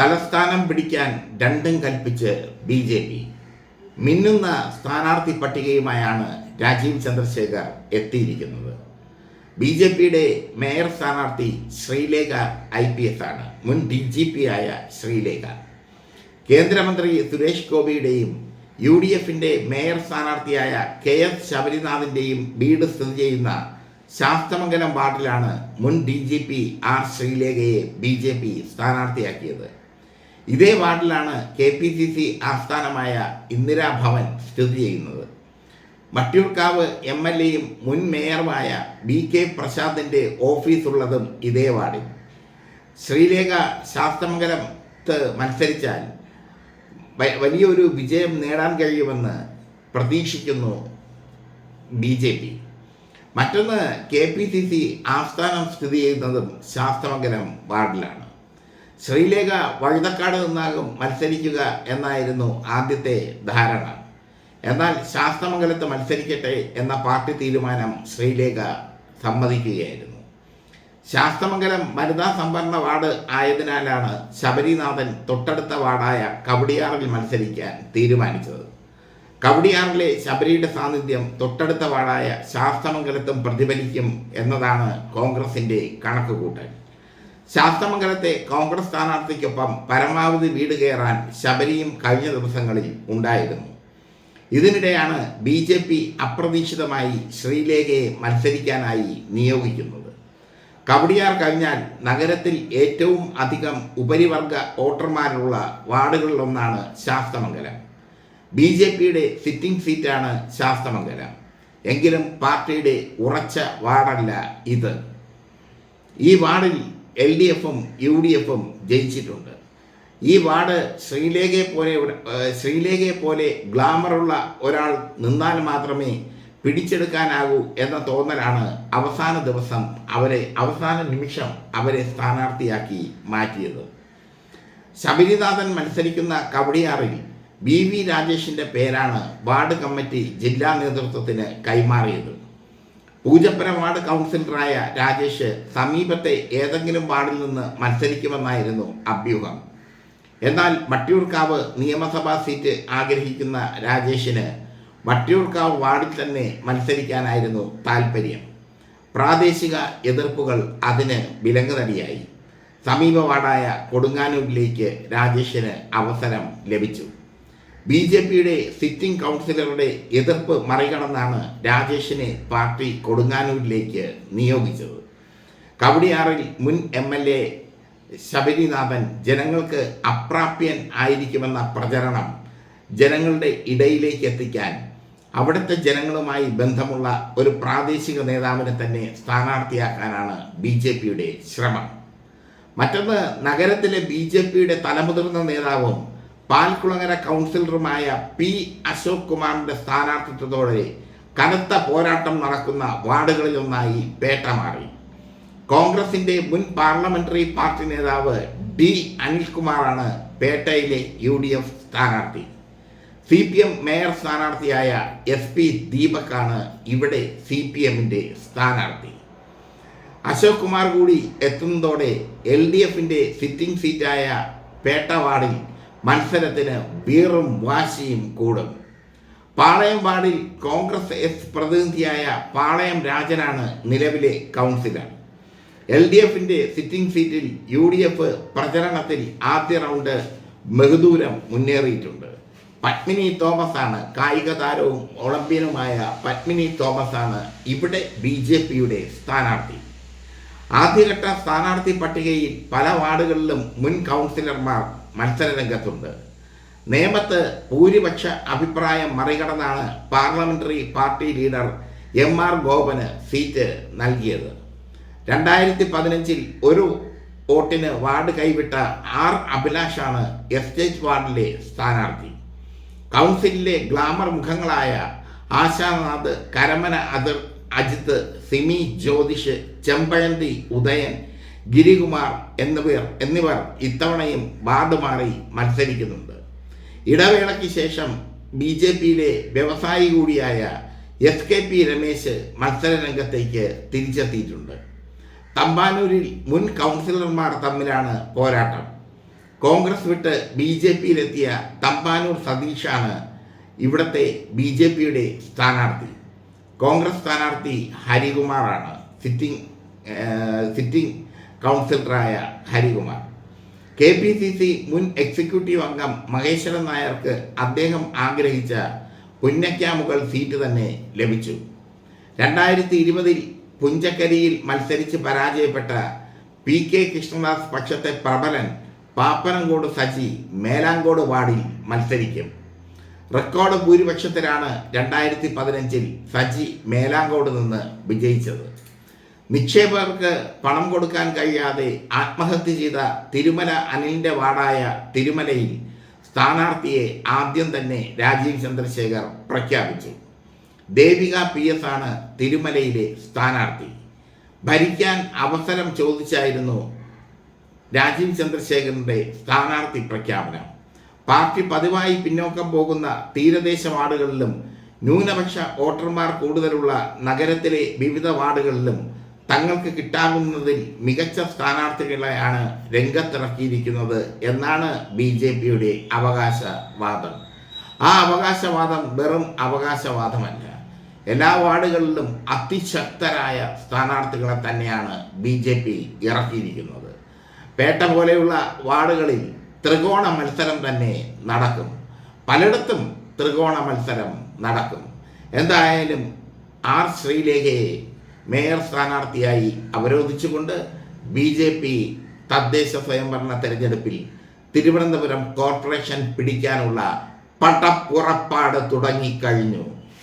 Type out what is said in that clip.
തലസ്ഥാനം പിടിക്കാൻ രണ്ടും കൽപ്പിച്ച് ബി ജെ പി. മിന്നുന്ന സ്ഥാനാർത്ഥി പട്ടികയുമായാണ് രാജീവ് ചന്ദ്രശേഖർ എത്തിയിരിക്കുന്നത്. ബി ജെ പിയുടെ മേയർ സ്ഥാനാർത്ഥി ശ്രീലേഖ ഐ പി എസ് ആണ്. മുൻ ഡി ജി പി ആയ ശ്രീലേഖ. കേന്ദ്രമന്ത്രി സുരേഷ് ഗോപിയുടെയും യു ഡി എഫിന്റെ മേയർ സ്ഥാനാർത്ഥിയായ കെ എസ് ശബരിനാഥിന്റെയും വീട് സ്ഥിതി ചെയ്യുന്ന ശാസ്തമംഗലം വാർഡിലാണ് മുൻ ഡി ജി പി ആർ ശ്രീലേഖയെ ബി ജെ പി സ്ഥാനാർത്ഥിയാക്കിയത്. ഇതേ വാർഡിലാണ് കെ പി സി സി ആസ്ഥാനമായ ഇന്ദിരാഭവൻ സ്ഥിതി ചെയ്യുന്നത്. മട്ടിയൂർക്കാവ് എം എൽ എയും മുൻ മേയറുമായ ബി കെ പ്രസാദിന്റെ ഓഫീസുള്ളതും ഇതേ വാർഡിൽ. ശ്രീലേഖ ശാസ്തമംഗലത്ത് മത്സരിച്ചാൽ വലിയൊരു വിജയം നേടാൻ കഴിയുമെന്ന് പ്രതീക്ഷിക്കുന്നു ബി ജെ പി. മറ്റൊന്ന് കെ പി സി സി ആസ്ഥാനം സ്ഥിതി ചെയ്യുന്നതും ശാസ്തമംഗലം വാർഡിലാണ്. ശ്രീലേഖ വഴുതക്കാട് നിന്നാകും മത്സരിക്കുക എന്നായിരുന്നു ആദ്യത്തെ ധാരണ. എന്നാൽ ശാസ്തമംഗലത്ത് മത്സരിക്കട്ടെ എന്ന പാർട്ടി തീരുമാനം ശ്രീലേഖ സമ്മതിക്കുകയായിരുന്നു. ശാസ്തമംഗലം വനിതാ സംവരണ വാർഡ് ആയതിനാലാണ് ശബരിനാഥൻ തൊട്ടടുത്ത വാർഡായ കവടിയാറിൽ മത്സരിക്കാൻ തീരുമാനിച്ചത്. കവടിയാറിലെ ശബരിയുടെ സാന്നിധ്യം തൊട്ടടുത്ത വാർഡായ ശാസ്തമംഗലത്തും പ്രതിഫലിക്കും എന്നതാണ് കോൺഗ്രസിന്റെ കണക്കുകൂട്ടൽ. ശാസ്തമംഗലത്തെ കോൺഗ്രസ് സ്ഥാനാർത്ഥിക്കൊപ്പം പരമാവധി വീട് കയറാൻ ശബരിയും കഴിഞ്ഞ ദിവസങ്ങളിൽ ഉണ്ടായിരുന്നു. ഇതിനിടെയാണ് ബി ജെ പി അപ്രതീക്ഷിതമായി ശ്രീലേഖയെ മത്സരിക്കാനായി നിയോഗിക്കുന്നത്. കവടിയാർ കഴിഞ്ഞാൽ നഗരത്തിൽ ഏറ്റവും അധികം ഉപരിവർഗ വോട്ടർമാരുള്ള വാർഡുകളിലൊന്നാണ് ശാസ്തമംഗലം. ബി ജെ പിയുടെ സിറ്റിംഗ് സീറ്റാണ് ശാസ്തമംഗലം. എങ്കിലും പാർട്ടിയുടെ ഉറച്ച വാർഡല്ല ഇത്. ഈ വാർഡിൽ എൽ ഡി എഫും യു ഡി എഫും ജയിച്ചിട്ടുണ്ട്. ഈ വാർഡ് ശ്രീലേഖയെ പോലെ ശ്രീലേഖയെ പോലെ ഗ്ലാമറുള്ള ഒരാൾ നിന്നാൽ മാത്രമേ പിടിച്ചെടുക്കാനാകൂ എന്ന തോന്നലാണ് അവസാന ദിവസം അവരെ അവസാന നിമിഷം അവരെ സ്ഥാനാർത്ഥിയാക്കി മാറ്റിയത്. ശബരിനാഥൻ മത്സരിക്കുന്ന കവടിയാറിൽ ബി വി രാജേഷിന്റെ പേരാണ് വാർഡ് കമ്മിറ്റി ജില്ലാ നേതൃത്വത്തിന് കൈമാറിയത്. പൂജപ്പുര വാർഡ് കൗൺസിലറായ രാജേഷ് സമീപത്തെ ഏതെങ്കിലും വാർഡിൽ നിന്ന് മത്സരിക്കുമെന്നായിരുന്നു അഭ്യൂഹം. എന്നാൽ വട്ടിയൂർക്കാവ് നിയമസഭാ സീറ്റ് ആഗ്രഹിക്കുന്ന രാജേഷിന് വട്ടിയൂർക്കാവ് വാർഡിൽ തന്നെ മത്സരിക്കാനായിരുന്നു താൽപ്പര്യം പ്രാദേശിക എതിർപ്പുകൾ അതിന് വിലങ്ങുതടിയായി. സമീപ വാർഡായ കൊടുങ്ങാനൂരിലേക്ക് രാജേഷിന് അവസരം ലഭിച്ചു. ബി ജെ പിയുടെ സിറ്റിംഗ് കൗൺസിലറുടെ എതിർപ്പ് മറികടന്നാണ് രാജേഷിനെ പാർട്ടി കൊടുങ്ങാനൂരിലേക്ക് നിയോഗിച്ചത്. കവടിയാറിൽ മുൻ എം എൽ എ ശബരിനാഥൻ ജനങ്ങൾക്ക് അപ്രാപ്യൻ ആയിരിക്കുമെന്ന പ്രചരണം ജനങ്ങളുടെ ഇടയിലേക്ക് എത്തിക്കാൻ അവിടുത്തെ ജനങ്ങളുമായി ബന്ധമുള്ള ഒരു പ്രാദേശിക നേതാവിനെ തന്നെ സ്ഥാനാർത്ഥിയാക്കാനാണ് ബി ജെ പിയുടെ ശ്രമം. മറ്റൊന്ന് നഗരത്തിലെ ബി ജെ പിയുടെ തലമുതിർന്ന നേതാവും പാൽക്കുളങ്ങര കൗൺസിലറുമായ പി അശോക് കുമാറിന്റെ സ്ഥാനാർത്ഥിത്വത്തോടെ കനത്ത പോരാട്ടം നടക്കുന്ന വാർഡുകളിലൊന്നായി പേട്ട മാറി. കോൺഗ്രസിന്റെ മുൻ പാർലമെന്ററി പാർട്ടി നേതാവ് ഡി അനിൽകുമാറാണ് പേട്ടയിലെ യു ഡി എഫ് സ്ഥാനാർത്ഥി. സി പി എം മേയർ സ്ഥാനാർത്ഥിയായ എസ് പി ദീപക്കാണ് ഇവിടെ സി പി എമ്മിന്റെ സ്ഥാനാർത്ഥി. അശോക് കുമാർ കൂടി എത്തുന്നതോടെ എൽ ഡി എഫിന്റെ സിറ്റിംഗ് സീറ്റായ പേട്ട വാർഡിൽ മത്സരത്തിന് വീറും വാശിയും കൂടും. പാളയം വാർഡിൽ കോൺഗ്രസ് എസ് പ്രതിനിധിയായ പാളയം രാജനാണ് നിലവിലെ കൗൺസിലർ. എൽ ഡി എഫിന്റെ സിറ്റിംഗ് സീറ്റിൽ യു ഡി എഫ് പ്രചരണത്തിൽ ആദ്യ റൗണ്ട് ബഹുദൂരം മുന്നേറിയിട്ടുണ്ട്. പത്മിനി തോമസ് ആണ് കായിക താരവും ഒളിമ്പ്യനുമായ പത്മിനി തോമസ് ആണ് ഇവിടെ ബി ജെ പിയുടെ സ്ഥാനാർത്ഥി. ആദ്യഘട്ട സ്ഥാനാർത്ഥി പട്ടികയിൽ പല വാർഡുകളിലും മുൻ കൗൺസിലർമാർ മത്സരരംഗത്തുണ്ട്. നിയമത്ത് ഭൂരിപക്ഷ അഭിപ്രായം മറികടന്നാണ് parliamentary party leader M R ഗോപന് സീറ്റ് നൽകിയത്. രണ്ടായിരത്തി പതിനഞ്ചിൽ ഒരു വോട്ടിന് വാർഡ് കൈവിട്ട ആർ അഭിലാഷാണ് എസ്റ്റേറ്റ് വാർഡിലെ സ്ഥാനാർത്ഥി. കൗൺസിലിലെ ഗ്ലാമർ മുഖങ്ങളായ ആശാനാഥ് കരമന അതിർ അജിത്ത് സിമി ജ്യോതിഷ് ചെമ്പഴന്തി ഉദയൻ ഗിരികുമാർ എന്നിവർ എന്നിവർ ഇത്തവണയും വാർഡ് മാറി മത്സരിക്കുന്നുണ്ട്. ഇടവേളയ്ക്ക് ശേഷം ബി ജെ പിയിലെ വ്യവസായി കൂടിയായ എസ് കെ പി രമേശ് മത്സര രംഗത്തേക്ക് തിരിച്ചെത്തിയിട്ടുണ്ട്. തമ്പാനൂരിൽ മുൻ കൗൺസിലർമാർ തമ്മിലാണ് പോരാട്ടം. കോൺഗ്രസ് വിട്ട് ബി ജെ പിയിലെത്തിയ തമ്പാനൂർ സതീഷാണ് ഇവിടത്തെ ബി ജെ പിയുടെ സ്ഥാനാർത്ഥി. കോൺഗ്രസ് സ്ഥാനാർത്ഥി ഹരികുമാറാണ്. സിറ്റിംഗ് സിറ്റിംഗ് കൗൺസിലറായ Harikumar. K P C C മുൻ എക്സിക്യൂട്ടീവ് അംഗം മഹേശ്വരൻ നായർക്ക് അദ്ദേഹം ആഗ്രഹിച്ച പുന്നക്കാമുകൾ സീറ്റ് തന്നെ ലഭിച്ചു. രണ്ടായിരത്തി ഇരുപതിൽ പുഞ്ചക്കരിയിൽ മത്സരിച്ച് പരാജയപ്പെട്ട പി കെ കൃഷ്ണദാസ് പക്ഷത്തെ പ്രബലൻ പാപ്പനംകോട് സജി മേലാങ്കോട് വാർഡിൽ മത്സരിക്കും. റെക്കോർഡ് ഭൂരിപക്ഷത്തിലാണ് രണ്ടായിരത്തി പതിനഞ്ചിൽ സജി മേലാങ്കോട് നിന്ന് വിജയിച്ചത്. നിക്ഷേപകർക്ക് പണം കൊടുക്കാൻ കഴിയാതെ ആത്മഹത്യ ചെയ്ത തിരുമല അനിലിന്റെ വാർഡായ തിരുമലയിൽ സ്ഥാനാർത്ഥിയെ ആദ്യം തന്നെ രാജീവ് ചന്ദ്രശേഖർ പ്രഖ്യാപിച്ചു. ദേവിക പി എസ് ആണ് തിരുമലയിലെ സ്ഥാനാർത്ഥി. ഭരിക്കാൻ അവസരം ചോദിച്ചായിരുന്നു രാജീവ് ചന്ദ്രശേഖരന്റെ സ്ഥാനാർത്ഥി പ്രഖ്യാപനം. പാർട്ടി പതിവായി പിന്നോക്കം പോകുന്ന തീരദേശ വാർഡുകളിലും ന്യൂനപക്ഷ വോട്ടർമാർ കൂടുതലുള്ള നഗരത്തിലെ വിവിധ വാർഡുകളിലും തങ്ങൾക്ക് കിട്ടാകുന്നതിൽ മികച്ച സ്ഥാനാർത്ഥികളെയാണ് രംഗത്തിറക്കിയിരിക്കുന്നത് എന്നാണ് ബി ജെ പിയുടെ അവകാശവാദം. ആ അവകാശവാദം വെറും അവകാശവാദമല്ല. എല്ലാ വാർഡുകളിലും അതിശക്തരായ സ്ഥാനാർത്ഥികളെ തന്നെയാണ് ബി ജെ പി ഇറക്കിയിരിക്കുന്നത്. പേട്ട പോലെയുള്ള വാർഡുകളിൽ ത്രികോണ മത്സരം തന്നെ നടക്കും. പലയിടത്തും ത്രികോണ മത്സരം നടക്കും. എന്തായാലും ആർ ശ്രീലേഖയെ മേയർ സ്ഥാനാർത്ഥിയായി അവരോധിച്ചുകൊണ്ട് ബി ജെ പി തദ്ദേശ സ്വയംഭരണ തെരഞ്ഞെടുപ്പിൽ തിരുവനന്തപുരം കോർപ്പറേഷൻ പിടിക്കാനുള്ള പടപ്പുറപ്പാട് തുടങ്ങിക്കഴിഞ്ഞു.